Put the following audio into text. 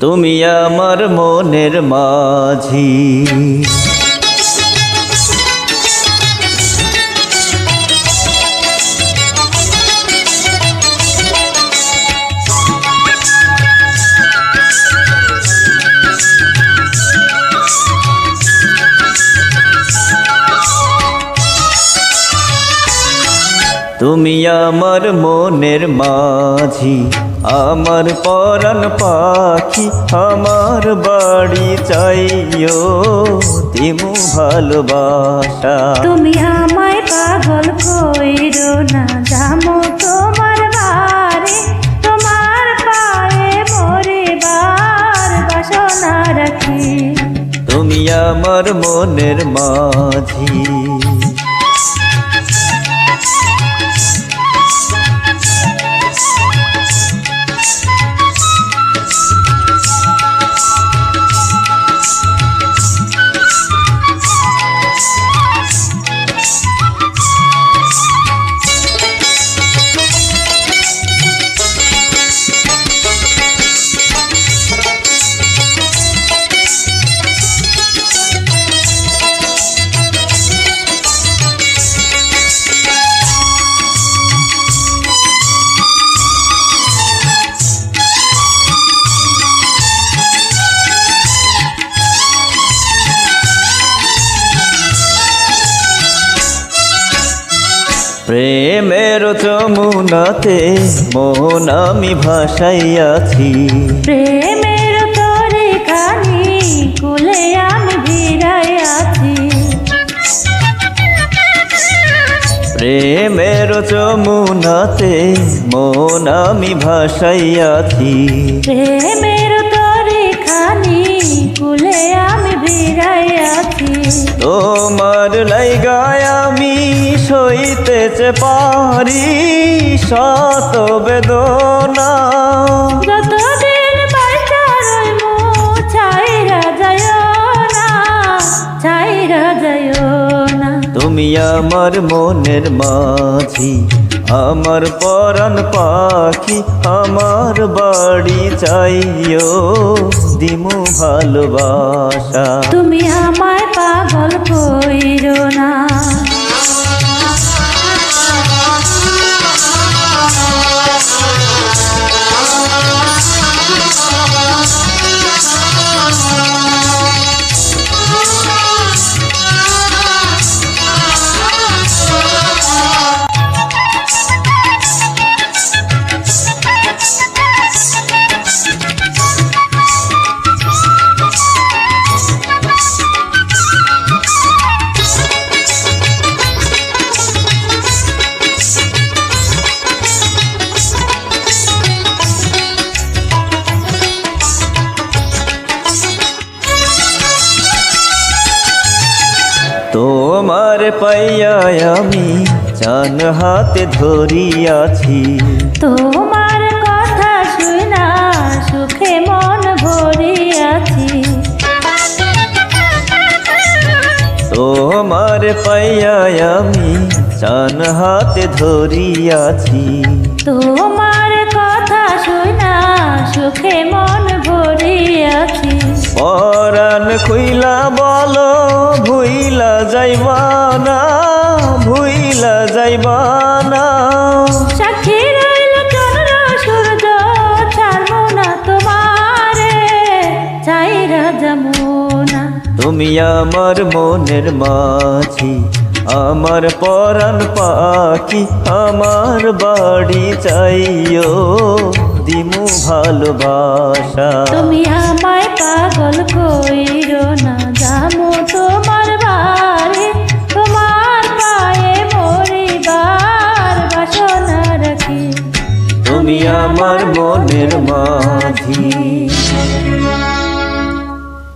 তুমি আমার মনের মাঝি। তুমি আমার মনের মাঝি আমার পরাণ পাখি আমার বাড়ি চাইও তিমু ভালোবাসা। তুমি আমায় পাগল কইরো না জামো তোমার বাড়ি তোমার পায়ে মরে বার বাসনা রাখি। তুমি আমার মনের মাঝি প্রেমের চমুনাতে মন আমি ভাসাইয়াছি। প্রেমের তরে খানি কুলে আমি ভিড়াই আছি প্রেমের চমুনাতে মন আমি ভাসাইয়াছি। প্রেমের তরে খানি কুলে আমি ভিড়াই আছি তোমার লাইগায় আমি সইতেছে পারি শত বেদনা। যতদিন ছাইরা যায় না ছাইরা যায় না। তুমি আমার মনের মাঝি আমার পরাণ পাখি আমার বাড়ি চাইও দিমু ভালোবাসা। তুমি আমায় পাগল কইরো না। পাইয়া আমি চান হাতে ধরিয়াছি। তোমার কথা শুনা সুখে মন ভরিয়াছি। তোমার পাইয়া আমি চান হাতে ধরিয়াছি। তোমার কথা শুনা সুখে মন ভরিয়াছি। পরাণ খুইলা বলো তুমি আমার মনের মাঝি আমার পরাণ পাখি আমার বাড়ি চাইও দিমু ভালোবাসা। তুমি আমায় পাগল কইরো না জামো তোমার বাড়ি তোমার পায়ে মরিবার বাসনা রাখি। তুমি আমার মনের মাঝি।